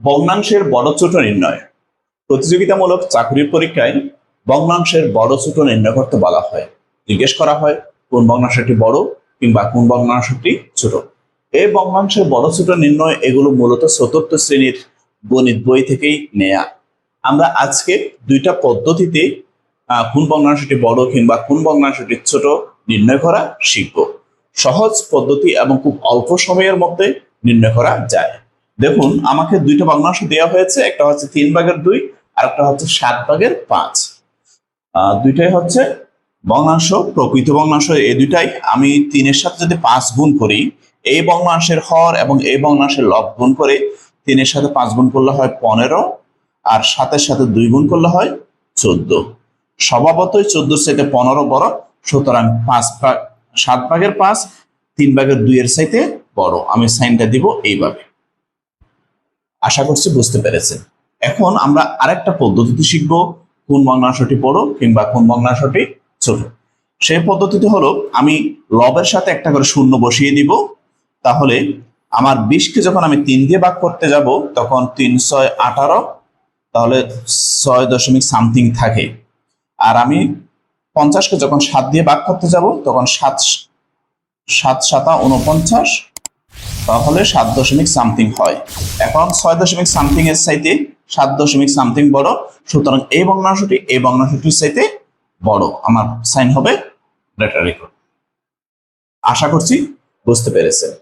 ভগ্নাংশের বড় ছোট নির্ণয়। প্রতিযোগিতামূলক চাকরির পরীক্ষায় ভগ্নাংশের বড় ছোট নির্ণয় করতে বলা হয়। জিজ্ঞেস করা হয়, কোন ভগ্নাংশটি বড় কিংবা কোন ভগ্নাংশটি ছোট? এই ভগ্নাংশের বড় ছোট নির্ণয় এগুলো মূলত চতুর্থ শ্রেণির গণিত বই থেকেই নেয়া। আমরা আজকে দুইটা পদ্ধতিতে কোন ভগ্নাংশটি বড় কিংবা কোন ভগ্নাংশটি ছোট নির্ণয় করা শিখব। সহজ পদ্ধতি এবং খুব অল্প সময়ের মধ্যে নির্ণয় করা যায়। দেখুন, আমাকে দুইটা ভগ্নাংশ দেওয়া হয়েছে, একটা হচ্ছে তিন ভাগের দুই আর একটা হচ্ছে সাত ভাগের পাঁচ। দুইটাই হচ্ছে ভগ্নাংশ প্রকৃত ভগ্নাংশ এই দুইটাই আমি তিনের সাথে যদি পাঁচ গুণ করি, এই ভগ্নাংশের হর এবং এই ভগ্নাংশের লব গুণ করে, তিনের সাথে পাঁচ গুণ করলে হয় পনেরো, আর সাতের সাথে দুই গুণ করলে হয় চোদ্দ। স্বভাবতই চোদ্দোর চাইতে পনেরো বড়, সুতরাং পাঁচ ভাগ, সাত ভাগের পাঁচ, তিন ভাগের দুইয়ের চাইতে বড়। আমি সাইনটা দিব এইভাবে। আশা করছি বুঝতে পেরেছেন। এখন আমরা আরেকটা পদ্ধতিতে শিখব কোন ভগ্নাংশটি বড় কিংবা কোন ভগ্নাংশটি ছোট। সেই পদ্ধতিটি হলো আমি লবের সাথে একটা করে শূন্য বসিয়ে দিব। তাহলে আমার বিশকে যখন আমি তিন দিয়ে ভাগ করতে যাব, তখন তিন, ছয়, আঠারো, তাহলে ছয় দশমিক সামথিং থাকে। আর আমি পঞ্চাশকে যখন সাত দিয়ে ভাগ করতে যাব, তখন সাত সাত, সাতা উনপঞ্চাশ তাহলে সাত দশমিক সামথিং হয়। এখন ছয় দশমিক সামথিং এর চাইতে সাত দশমিক সামথিং বড়। সুতরাং এই ভগ্নাংশটি এই ভগ্নাংশটির চাইতে বড়। আমার সাইন হবে গ্রেটার ইকুয়াল আশা করছি বুঝতে পেরেছেন।